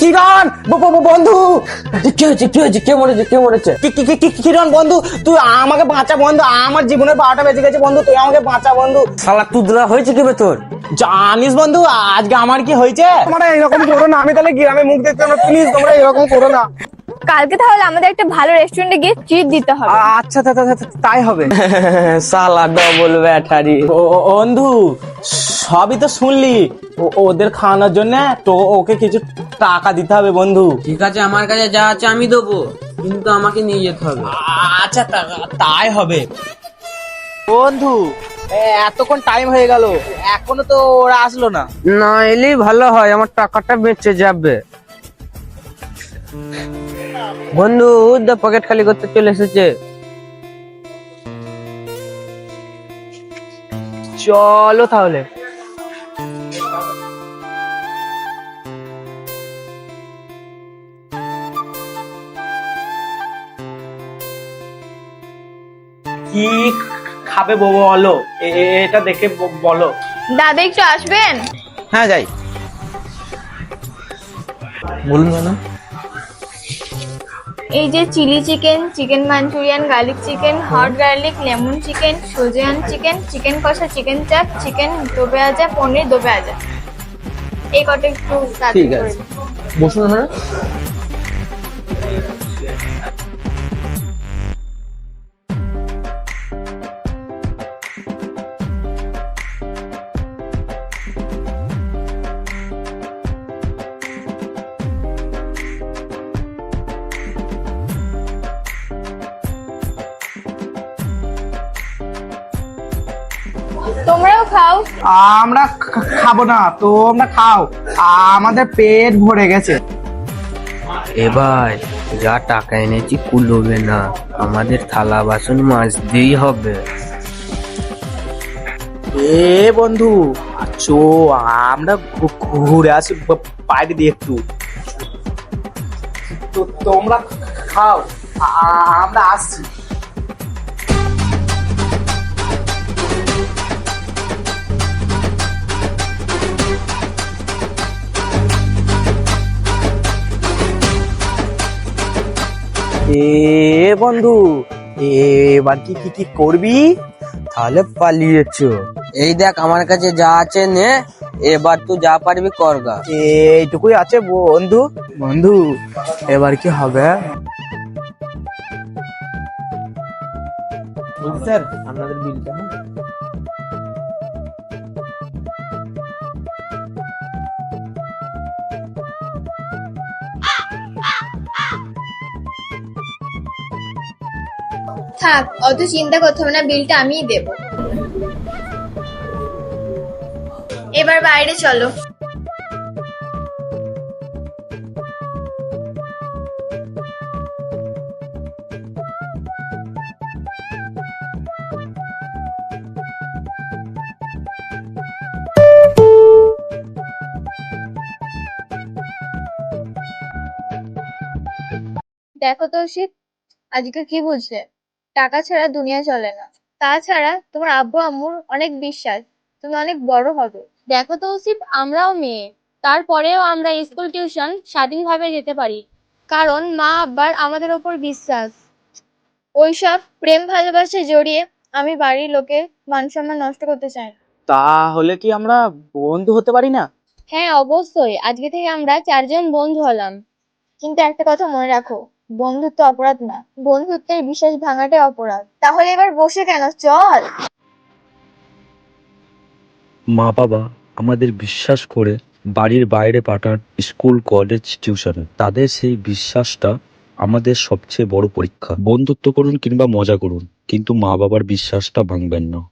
কিরণ ব- ব- ব- বন্ধু। কি হয়েছে কি হয়েছে কে মরেছে কে মরেছে? কি- কি- কি- কি- কিরণ বন্ধু? তুই আমাকে বাঁচা বন্ধু। আমার জীবনের বারোটা বেজে গেছে বন্ধু। তুই আমাকে বাঁচা বন্ধু। শালা তুদরা হয়েছে কি তোর জানিস বন্ধু আজকে আমার কি হয়েছে? তোমরা এরকম করো না আমি তাহলে গ্রামে মুখ দেখতে না। প্লিজ তোমরা এরকম করো না। কালকে তাহলে আমাদের একটা ভালো রেস্টুরেন্টে গিয়ে ট্রিট দিতে হবে। আচ্ছা তাই হবে। সালা ডবল ব্যাটারি বন্ধু সবই তো শুনলি। ওদের খাওয়ানোর জন্য তো ওকে কিছু টাকা দিতে হবে বন্ধু। ঠিক আছে আমার কাছে যা আছে আমি দেবো কিন্তু আমাকে নিয়ে যেতে হবে। আচ্ছা তাই হবে। বন্ধু এতক্ষণ টাইম হয়ে গেল। এখনও তো ওরা আসলো না। না এলেই ভালো হয় আমার টাকাটা বেঁচে যাবে। বন্ধু দা পকেট খালি করতে চলে এসেছে। চলো তাহলে। কি খাবে বলো? এটা দেখে ব- বলো। দাদা একটু আসবেন? হ্যাঁ যাই। বলুন ম্যাডাম এই যে chilli chicken chicken Manchurian garlic chicken hot garlic lemon chicken Szechuan chicken chicken কষা চিকেন চাপ চিকেন দো পেঁয়াজা পনির দো পেঁয়াজা এই কটা একটু তাড়াতাড়ি ঠিক আছে। বসুন তোমরাও খাও। আমরা খাব না তোমরা খাও। আমাদের পেট ভরে গেছে। এবার যা টাকা এনেছি কুলোবে না আমাদের থালা বাসন মাজতেই হবে। এ বন্ধু চো আমরা ঘুরে আসি বাইরে দিয়ে একটু। তো তোমরা খাও আমরা আসছি। এ বন্ধু এবার কি কি কি করবি? তাহলে পালিয়েছো। এই দেখ আমার কাছে যা আছে নে এবার তুই যা পারবি করগা এইটুকুই আছে বন্ধু। বন্ধু এবার কি হবে? স্যার আপনাদের বিলটা থাক, অত চিন্তা করতে হবে না, বিলটা আমিই দেব। এবার বাইরে চলো। দেখো তো শীত আজকে কি বুঝলে? টাকা ছাড়া দুনিয়া চলে না। তাছাড়া তোমার আব্বু আম্মুর অনেক বিশ্বাস তুমি অনেক বড় হবে। দেখো তৌসিফ আমরাও মেয়ে। তারপরেও আমরা স্কুল টিউশন স্বাধীনভাবে যেতে পারি। কারণ মা আব্বার আমাদের ওপর বিশ্বাস। ওইসব প্রেম ভালোবাসা জড়িয়ে আমি বাড়ির লোকের মান সম্মান নষ্ট করতে চাই না। তাহলে কি আমরা বন্ধু হতে পারি না? হ্যাঁ অবশ্যই। আজকে থেকে আমরা চারজন বন্ধু হলাম। কিন্তু একটা কথা মনে রাখো বন্ধুত্ব অপরাধ না, বন্ধুত্বের বিশ্বাস ভাঙাটাই অপরাধ। তাহলে এবার বসে কেন? চল। মা বাবা আমাদের বিশ্বাস করে বাড়ির বাইরে পাঠান স্কুল, কলেজ, টিউশনে। তাদের সেই বিশ্বাসটা আমাদের সবচেয়ে বড় পরীক্ষা। বন্ধুত্ব করুন কিংবা মজা করুন, কিন্তু মা বাবার বিশ্বাসটা ভাঙবেন না।